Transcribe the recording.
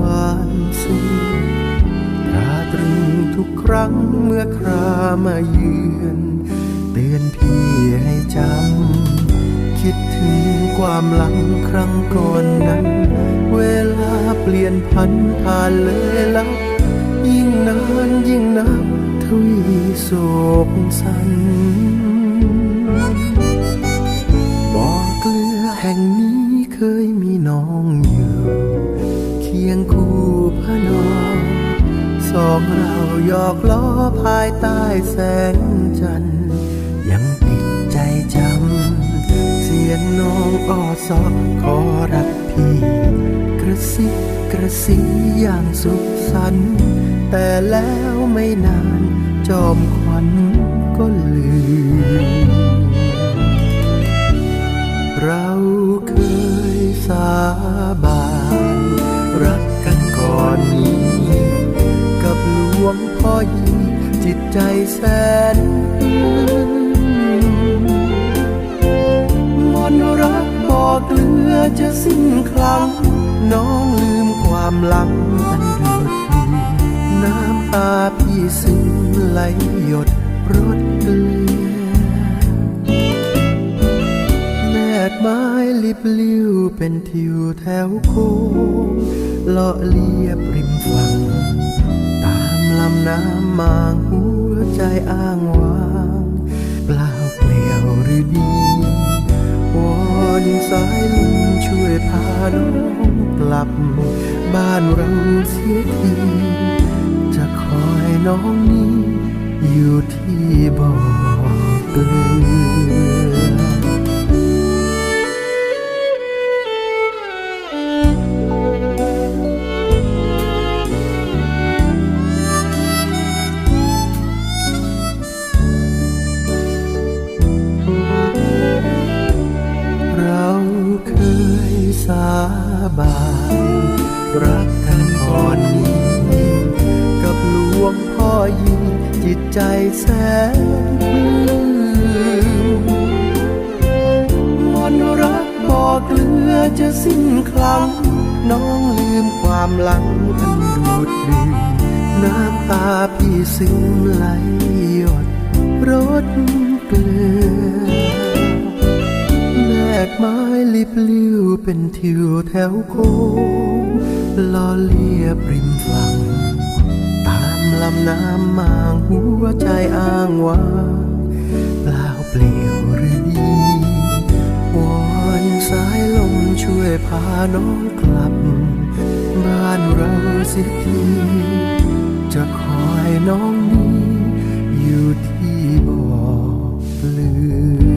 วานสุขราตรึงทุกครั้งเมื่อครามาเยือนเตือนพี่ให้จำคิดถึงความหลังครั้งก่อนนั้น เวลาเปลี่ยนพันผ่านเลยลับยิ่งนานยิ่งนับทวีโศกสันบ่อเกลือแห่งนี้เคยมีน้องอยู่ สองเราหยอกล้อภายใต้แสงจันทร์ยังติดใจจำ เสียงน้องอ้อซอขอรักพี่กระซิบกระซิบอย่างสุขสันต์แต่แล้วไม่นานจอมขวัญก็ลืมเรา แสนมนรักบอกเลือจะสิ้นครั้ง น้องลืมความหลังอันเดือดดีน้ำตาพี่ซึมไหลหยดรดเกลือแมกไม้ลิบลิ้วเป็นทิวแถวโค้งเลาะเลียบริมฝั่ง ตามลำน้ำมางหัว ใจอ้างว้างเปล่าเปลี่ยวหรือดีวอนสายลมช่วยพาน้องกลับ บ้านเราเสียทีจะคอยน้องนี้ อยู่ที่บ่อเกลือ ใจแสนปลื้มมนรักบอกเลือจะสิ้นครั้งน้องลืมความหลังอันดูดดื่มน้ำตาพี่ซึมไหลหยดรดเกลือแมกไม้ลิบลิ้วเป็นทิวแถวโค้งลอเลียบริมฝั่ง ลำน้ำมางหัวใจอ้างว้างเปล่าเปลี่ยวหรือดีวอนสายลมช่วยพาน้องกลับ บ้านเราสิทีจะคอยน้องนี้อยู่ที่บ่อเปลือ